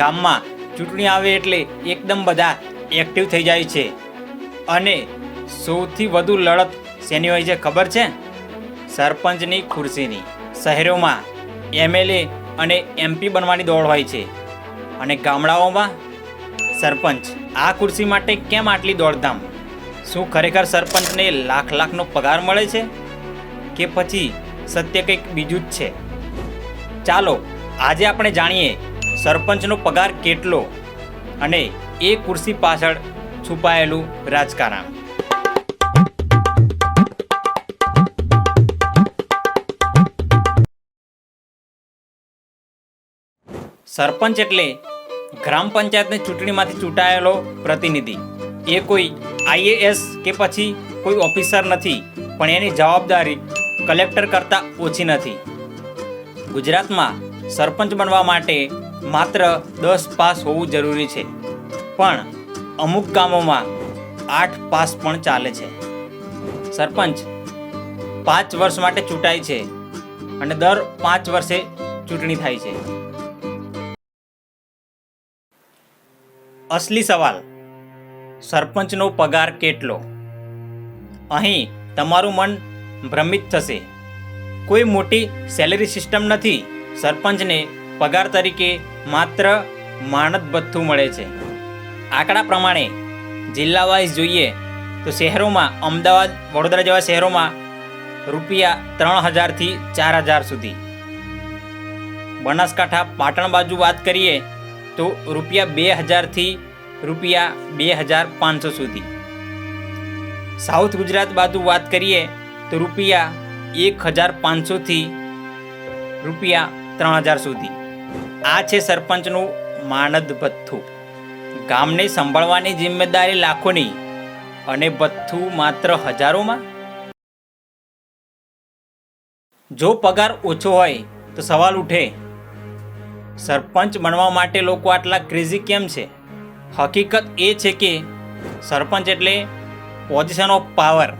ગામમાં ચૂંટણી આવે એટલે એકદમ બધા એક્ટિવ થઈ જાય છે. અને સૌથી વધુ લડત શેની હોય છે ખબર છે? સરપંચની ખુરશીની. શહેરોમાં એમએલએ અને એમપી બનવાની દોડ હોય છે. અને ગામડાઓમાં સરપંચ, આ ખુરશી માટે કેમ આટલી દોડધામ? શું ખરેખર સરપંચને લાખ લાખનો પગાર મળે છે? કે પછી સત્ય કંઈક બીજું જ છે? ચાલો, આજે આપણે જાણીએ સરપંચનો પગાર કેટલો અને એ ખુરશી પાછળ છુપાયેલું રાજકારણ. સરપંચ એટલે ગ્રામ પંચાયતની ચૂંટણીમાંથી ચૂંટાયેલો પ્રતિનિધિ. એ કોઈ આઈએએસ કે પછી કોઈ ઓફિસર નથી, પણ એની જવાબદારી કલેક્ટર કરતાં ઓછી નથી. ગુજરાતમાં સરપંચ બનવા માટે માત્ર દસ પાસ હોવું જરૂરી છે. પણ અમુક ગામોમાં આઠ પાસ પણ ચાલે છે. સરપંચ, પાંચ વર્ષ માટે ચૂંટાય છે અને દર પાંચ વર્ષે ચૂંટણી થાય છે. અસલી સવાલ, સરપંચનો પગાર કેટલો? અહીં તમારું મન ભ્રમિત થશે. કોઈ મોટી સેલેરી સિસ્ટમ નથી. સરપંચને પગાર તરીકે માત્ર માનદ ભથ્થું મળે છે. આંકડા પ્રમાણે જિલ્લા વાઇઝ જોઈએ તો શહેરોમાં અમદાવાદ, વડોદરા જેવા શહેરોમાં રૂપિયા ત્રણ હજારથી ચાર હજાર સુધી. બનાસકાંઠા, પાટણ બાજુ વાત કરીએ તો રૂપિયા બે હજારથી રૂપિયા બે હજાર પાંચસો સુધી. સાઉથ ગુજરાત બાજુ વાત કરીએ તો રૂપિયા એક હજાર પાંચસોથી રૂપિયા ત્રણ હજાર સુધી. આ છે સરપંચનું માનદ ભથ્થું. ગામને સંભાળવાની જિમ્મેદારી લાખોની અને ભથ્થું માત્ર હજારોમાં? જો પગાર ઓછો હોય તો સવાલ ઉઠે, સરપંચ બનવા માટે લોકો આટલા ક્રેઝી કેમ છે? હકીકત એ છે કે સરપંચ એટલે position of power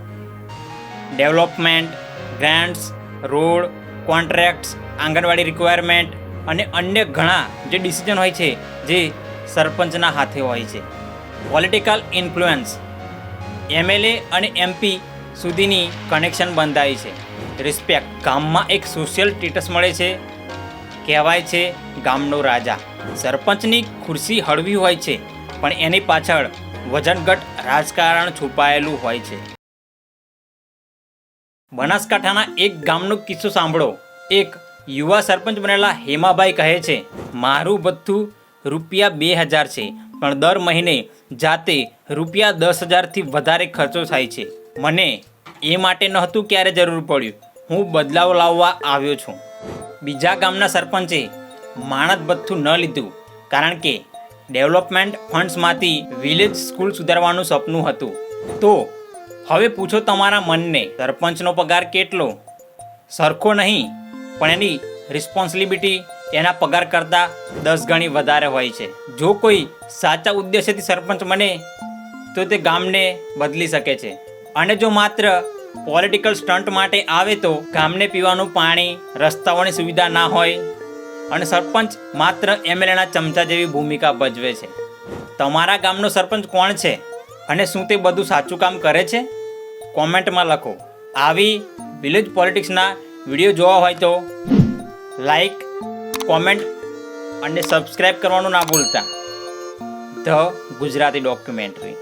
development grants road contracts anganwadi requirement અને અન્ય ઘણા જે ડિસિઝન હોય છે, જે સરપંચના હાથે હોય છે. Political influence MLA and MP સુધીની કનેક્શન બંધાય છે. રિસ્પેક્ટ ગામમાં એક સોશિયલ સ્ટેટસ મળે છે, કહેવાય છે ગામનો રાજા. સરપંચની ખુરશી હળવી હોય છે, પણ એની પાછળ વજનગટ રાજકારણ છુપાયેલું હોય છે. બનાસકાંઠાના એક ગામનો કિસ્સો સાંભળો. એક યુવા સરપંચ બનેલા હેમાભાઈ કહે છે, મારું ભથ્થું રૂપિયા બે હજાર છે, પણ દર મહિને જાતે રૂપિયા દસ હજારથી વધારે ખર્ચો થાય છે. મને એ માટે નહોતું ક્યારે જરૂર પડ્યું. હું બદલાવ લાવવા આવ્યો છું. બીજા ગામના સરપંચે માણસ ભથ્થું ન લીધું, કારણ કે ડેવલપમેન્ટ ફંડ્સમાંથી વિલેજ સ્કૂલ સુધારવાનું સપનું હતું. તો હવે પૂછો તમારા મનને, સરપંચનો પગાર કેટલો? સરખો નહીં પણ એની રિસ્પોન્સિબિલિટી એના પગાર કરતાં દસ ગણી વધારે હોય છે. જો કોઈ સાચા ઉદ્દેશ્યથી સરપંચ બને, તો તે ગામને બદલી શકે છે. અને જો માત્ર પોલિટિકલ સ્ટન્ટ માટે આવે તો ગામને પીવાનું પાણી, રસ્તાઓની સુવિધા ના હોય, અને સરપંચ માત્ર એમએલએના ચમચા જેવી ભૂમિકા ભજવે છે. તમારા ગામનો સરપંચ કોણ છે? અને શું તે બધું સાચું કામ કરે છે? કોમેન્ટમાં લખો. આવી વિલેજ પોલિટિક્સના વીડિયો જોવા હોય તો લાઈક કોમેન્ટ અને સબસ્ક્રાઈબ કરવાનું ના ભૂલતા. The Gujarati documentary